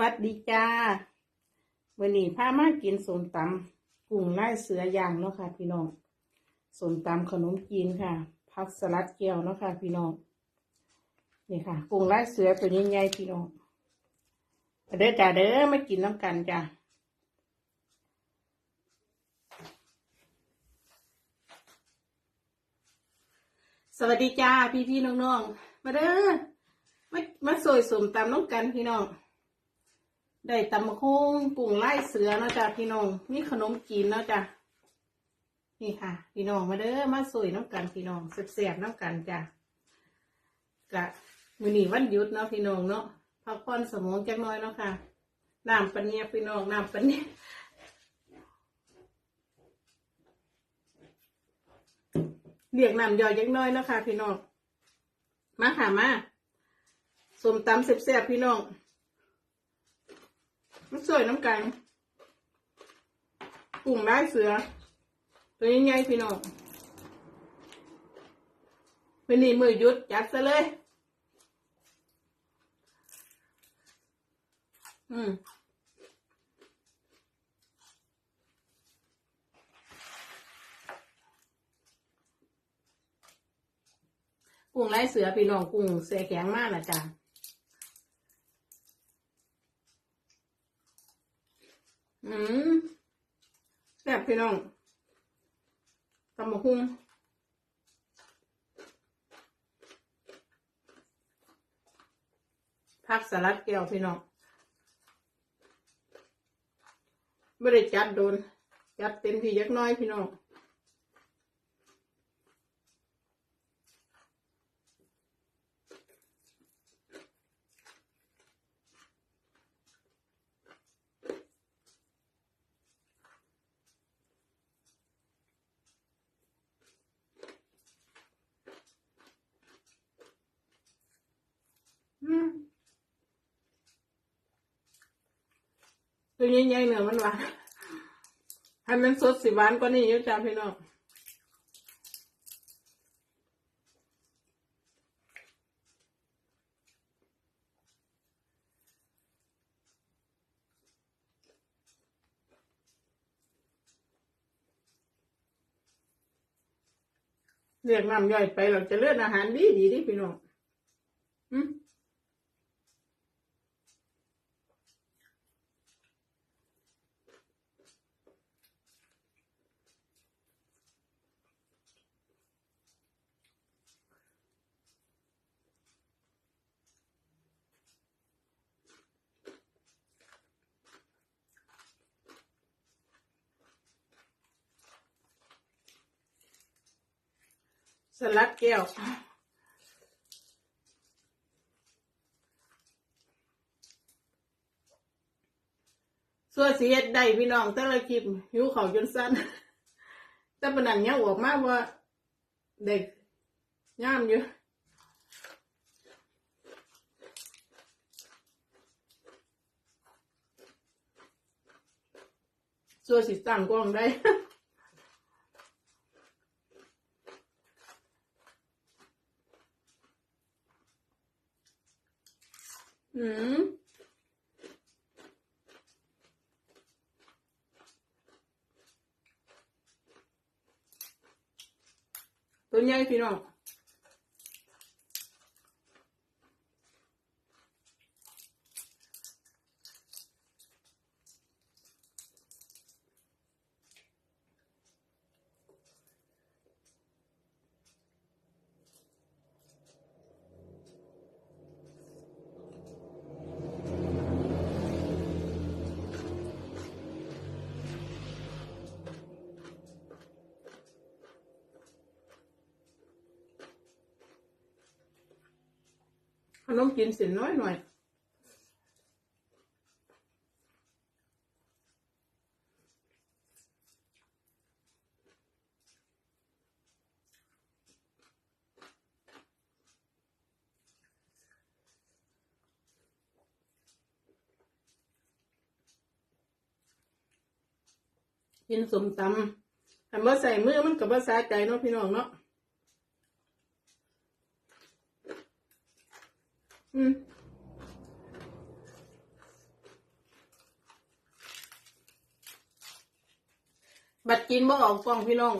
วัสดีจ้าวันนี้พามากินสมตำกุ้งไล่เสือย่างเนาะค่ะ พี่น้องสมตำขนมจีนค่ะผักสลัดแก้วเนาะค่ะ พี่น้องนี่ค่ะกุ้งไล่เสือตัวใหญ่ๆพี่น้องเด้อจ้าเด้อมากินน้ำกันจ้าสวัสดีจ้าพี่พี่ๆน้องๆมาเด้อมามาสวยสมตำน้องกันพี่น้อง ได้ตำมะฮงปุ่งไล่เสือเนาะจ้ะพี่น้องมีขนมจีนเนาะจ้ะนี่ค่ะ พี่น้องมาเด้อมาสวยน้ำกันพี่น้องเสียบๆน้ำกันจ้ะกะมือหนีวันหยุดเนาะพี่น้องเนาะพักผ่อนสมองจักหน้อยเนาะค่ะน้ำปันเนียพี่น้องน้ำปันเนียเรียกน้ำย่อยจักหน้อยเนาะค่ะพี่น้องมาค่ะมาสมตำเสียบๆพี่น้อง มันสวยน้ำกันกุ้งได้เสือ ตัวใหญ่ๆพี่น้องวันนี้มือยุดจัดซะเลย อืมกุ้งไล่เสือพี่น้องกุ้งเสียแข็งมากนะจ๊ะ อืมแซ่บพี่น้องตำมะฮุ่งผักสลัดแก้วพี่น้องไม่ได้จัดโดน จัดเต็มที่ยักน้อยพี่น้อง อืม ตัวใหญ่ๆเนื้อมันหวานให้มันสดสิหวานกว่านี้เยอะจ้าพี่น้องเรียกน้ำย่อยไปเราจะเลือดอาหารดีดีดิพี่น้องอืม สลัดแก้วส่วนสีเฮ็ดได้พี่น้องแต่ละคลิปหิวเขาจนสั้นแต่ปานนันยังออกมาว่าเด็กย่ามอยู่ส่วนสิตั้งกล้องได้ อืม ตัว ขนมกินเสินน้อยหน่อยกินสมตำถ้าบ่อใส่มือมันกับภาษาใจเนาะพี่น้องเนาะ บัดกินบ่ออกกล่องพี่น้อง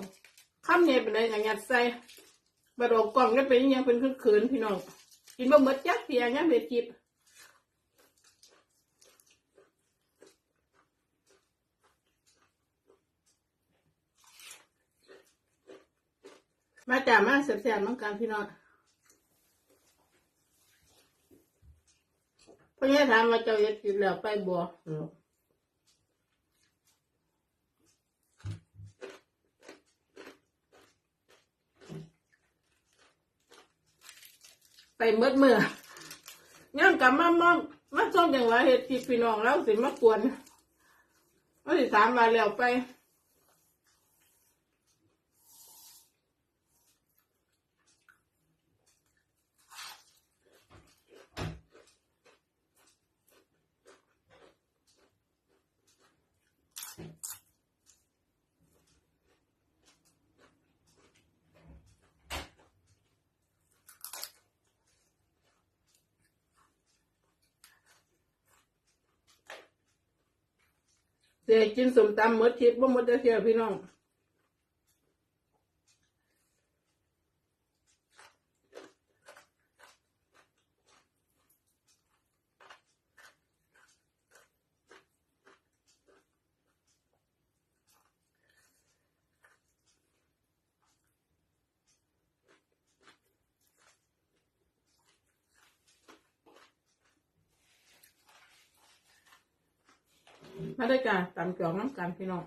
ข้ามเนี่ยเป็นอะไรอย่างยัดใส่บัดออกกล่องก็เป็นอย่างเป็นขึ้นขืนพี่น้อง กินบ่เบิดยักเพียยักเม็ดจิบมาจ่ามาเสียบๆมังการพี่น้อง พ่อแม่ถามว่าเจ้าเย็ดกินแล้วไปบัวไปเมื่อเมื่อย่ามกลับมามามาส่งอย่างไรเฮ็ดที่พี่น้องแล้วสิมากวนว่าสิถามมาแล้วไป เสียกินสมตำหมดทิพย์บ่หมดจะเสียพี่น้อง มาได้จ้ะตำจองน้ำกันพี่น้อง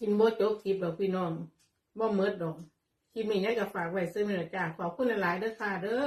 กินบ่จบกิบดอกพี่น้องบ่เมิดดอกคลิปนี้ยายก็ฝากไว้ซื้อเนื้อจ้าขอบคุณหลายๆเด้อค่ะเด้อ